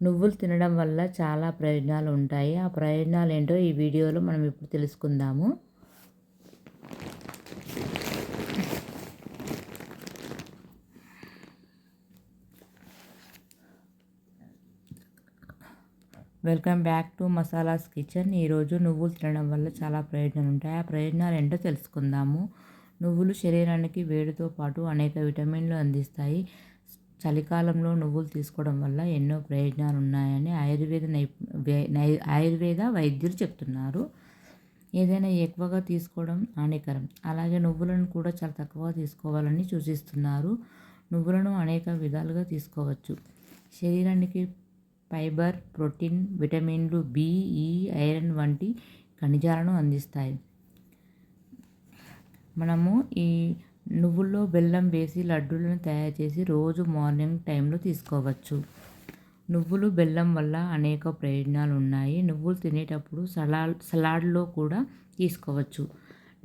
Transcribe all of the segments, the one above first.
నువ్వులు తినడం వల్ల చాలా ప్రయోజనాలు ఉంటాయి. ఆ ప్రయోజనాలు ఏంటో ఈ వీడియోలో మనం ఇప్పుడు తెలుసుకుందాము. Welcome back to Masalas kitchen. ఈరోజు నువ్వులు తినడం వల్ల చాలా ప్రయోజనాలు ఉంటాయి. ఆ ప్రయోజనాలు ఏంటో తెలుసుకుందాము. నువ్వులు శరీరానికి వేడితో పాటు అనేక విటమిన్లు అందిస్తాయి. చలికాలంలో నువ్వులు తీసుకోవడం వల్ల ఎన్నో ప్రయోజనాలు ఉన్నాయని ఆయుర్వేద నై ఆయుర్వేద వైద్యులు చెప్తున్నారు. ఏదైనా ఎక్కువగా తీసుకోవడం హానికరం. అలాగే నువ్వులను కూడా చాలా తక్కువగా తీసుకోవాలని సూచిస్తున్నారు. నువ్వులను అనేక విధాలుగా తీసుకోవచ్చు. శరీరానికి ఫైబర్ ప్రోటీన్ విటమిన్లు బి ఈ ఐరన్ వంటి ఖనిజాలను అందిస్తాయి. మనము ఈ నువ్వుల్లో బెల్లం వేసి లడ్డూలను తయారు చేసి రోజు మార్నింగ్ టైంలో తీసుకోవచ్చు. నువ్వులు బెల్లం వల్ల అనేక ప్రయోజనాలు ఉన్నాయి నువ్వులు తినేటప్పుడు సలాడ్ సలాడ్లో కూడా తీసుకోవచ్చు.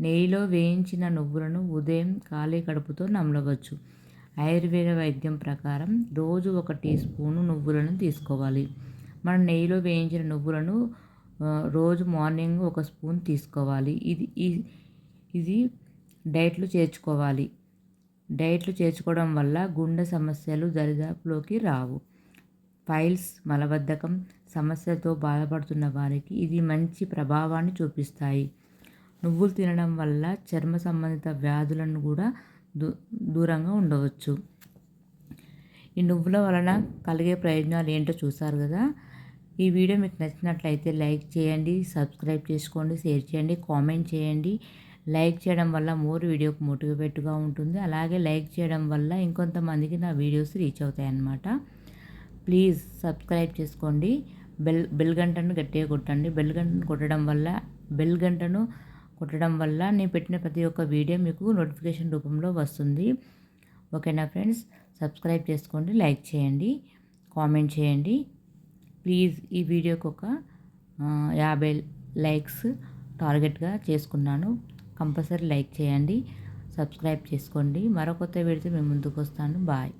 నెయ్యిలో వేయించిన నువ్వులను ఉదయం ఖాళీ కడుపుతో నమలవచ్చు. ఆయుర్వేద వైద్యం ప్రకారం రోజు ఒక టీ స్పూను నువ్వులను తీసుకోవాలి. మనం నెయ్యిలో వేయించిన నువ్వులను రోజు మార్నింగ్ ఒక స్పూన్ తీసుకోవాలి. ఇది ఇది డైట్లు చేర్చుకోవాలి. డైట్లు చేర్చుకోవడం వల్ల గుండె సమస్యలు దరిదాపులోకి రావు. ఫైల్స్ మలబద్ధకం సమస్యలతో బాధపడుతున్న వారికి ఇది మంచి ప్రభావాన్ని చూపిస్తాయి. నువ్వులు తినడం వల్ల చర్మ సంబంధిత వ్యాధులను కూడా దూ దూరంగా ఉండవచ్చు. ఈ నువ్వుల వలన కలిగే ప్రయోజనాలు ఏంటో చూసారు కదా? ఈ వీడియో మీకు నచ్చినట్లయితే లైక్ చేయండి సబ్స్క్రైబ్ చేసుకోండి షేర్ చేయండి కామెంట్ చేయండి. లైక్ చేయడం వల్ల మోర్ వీడియోకి మోటివేట్గా ఉంటుంది. అలాగే లైక్ చేయడం వల్ల ఇంకొంతమందికి నా వీడియోస్ రీచ్ అవుతాయి అన్నమాట ప్లీజ్ సబ్స్క్రైబ్ చేసుకోండి. బెల్ బెల్ గంటను గట్టిగా కొట్టండి. బెల్ గంటను కొట్టడం వల్ల బెల్ గంటను కొట్టడం వల్ల నేను పెట్టిన ప్రతి ఒక్క వీడియో మీకు నోటిఫికేషన్ రూపంలో వస్తుంది. ఓకేనా ఫ్రెండ్స్? సబ్స్క్రైబ్ చేసుకోండి లైక్ చేయండి కామెంట్ చేయండి. ప్లీజ్ ఈ వీడియోకి ఒక యాభై లైక్స్ టార్గెట్గా చేసుకున్నాను. కంపల్సరీ లైక్ చేయండి సబ్స్క్రైబ్ చేసుకోండి. మరో కొత్త వీడియోతో మేము ముందుకు వస్తాను. బాయ్.